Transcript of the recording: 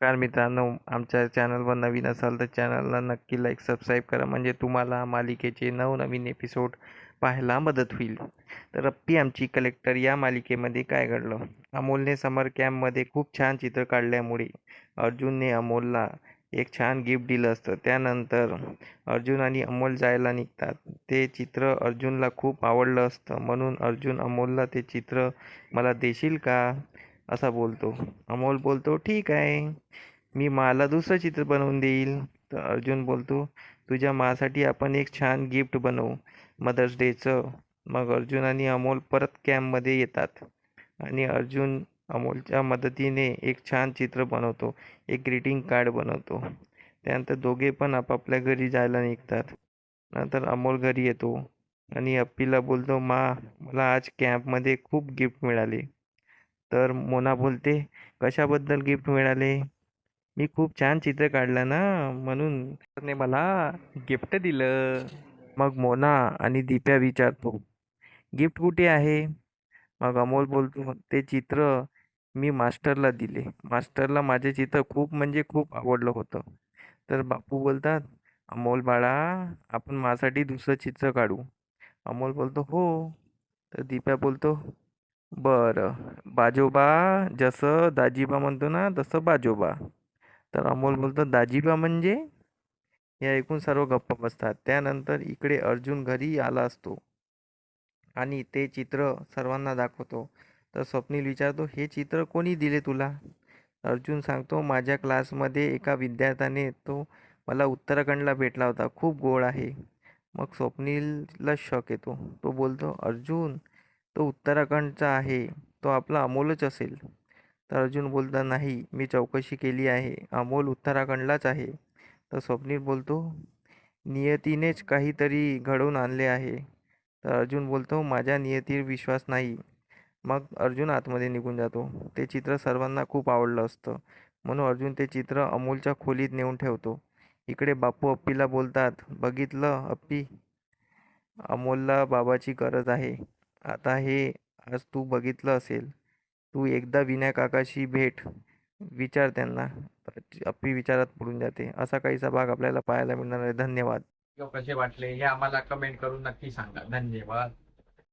Car मित्रांनो आमच्या चॅनलवर नवीन असाल तर चॅनलला नक्की लाईक सबस्क्राईब करा. म्हणजे तुम्हाला मालिकेचे नवनवीन एपिसोड पाहायला मदत होईल. तर रप्पी आमची कलेक्टर या मालिकेमध्ये काय घडलं? अमोलने समर कॅम्पमध्ये खूप छान चित्र काढल्यामुळे अर्जुनने अमोलला एक छान गिफ्ट दिलं असतं. त्यानंतर अर्जुन आणि अमोल जायला निघतात. ते चित्र अर्जुनला खूप आवडलं असतं. म्हणून अर्जुन अमोलला ते चित्र मला देशील का? असा बोलतो. अमोल बोलतो ठीक आहे. मी मला दुसरं चित्र बनवून देईल. तर अर्जुन बोलतो तुझ्या मासाठी आपण एक छान गिफ्ट बनवू मदर्स डेचं. मग अर्जुन आणि अमोल परत कॅम्पमध्ये येतात. आणि अर्जुन अमोलच्या मदतीने एक छान चित्र बनवतो एक ग्रीटिंग कार्ड बनवतो. त्यानंतर दोघे पण आपापल्या घरी जायला निघतात. नंतर अमोल घरी येतो आणि अप्पीला बोलतो मा मला आज कॅम्पमध्ये खूप गिफ्ट मिळाले. तर मोना बोलते कशाबद्दल गिफ्ट मिळाले? मी खूप छान चित्र काढलं ना म्हणून मला गिफ्ट दिलं. मग मोना आणि दिप्या विचारतो गिफ्ट कुठे आहे? मग अमोल बोलतो ते चित्र मी मास्टरला दिले. मास्टरला माझे चित्र खूप म्हणजे खूप आवडलं होतं. तर बापू बोलतात अमोल बाळा आपण माझ्यासाठी दुसरं चित्र काढू. अमोल बोलतो हो. तर दिप्या बोलतो बरं. बाजोबा जसं दाजीबा म्हणतो ना तसं बाजोबा. तर अमोल बोलतो दाजीबा म्हणजे? हे ऐकून सर्व गप्प बसतात. त्यानंतर इकडे अर्जुन घरी आला असतो. आणि ते चित्र सर्वांना दाखवतो. तर स्वप्नील विचारतो हे चित्र कोणी दिले तुला? अर्जुन सांगतो माझ्या क्लासमध्ये एका विद्यार्थ्याने तो मला उत्तराखंडला भेटला होता. खूप गोड आहे. मग स्वप्नीलला शक येतो. तो बोलतो अर्जुन तो उत्तराखंडचा आहे. तो आपला अमोलच असेल. तर अर्जुन बोलता नाही मी चौकशी केली आहे. अमोल उत्तराखंडलाच आहे. तर स्वप्नील बोलतो नियतीनेच काहीतरी घडवून आणले आहे. तर अर्जुन बोलतो माझ्या नियतीवर विश्वास नाही. मग अर्जुन आतमध्ये निघून जातो. ते चित्र सर्वांना खूप आवडलं असतं. म्हणून अर्जुन ते चित्र अमोलच्या खोलीत नेऊन ठेवतो. इकडे बापू अप्पीला बोलतात बघितलं अप्पी? अमोलला बाबाची गरज आहे. आता हे आज तू बघितलं असेल तू एकदा विनय काकाशी भेट विचार त्यांना. तर अप्पी विचारात पडून जाते. असा काहीसा भाग आपल्याला पाहायला मिळणार आहे. धन्यवाद. कसे वाटले हे आम्हाला कमेंट करून नक्की सांगा. धन्यवाद.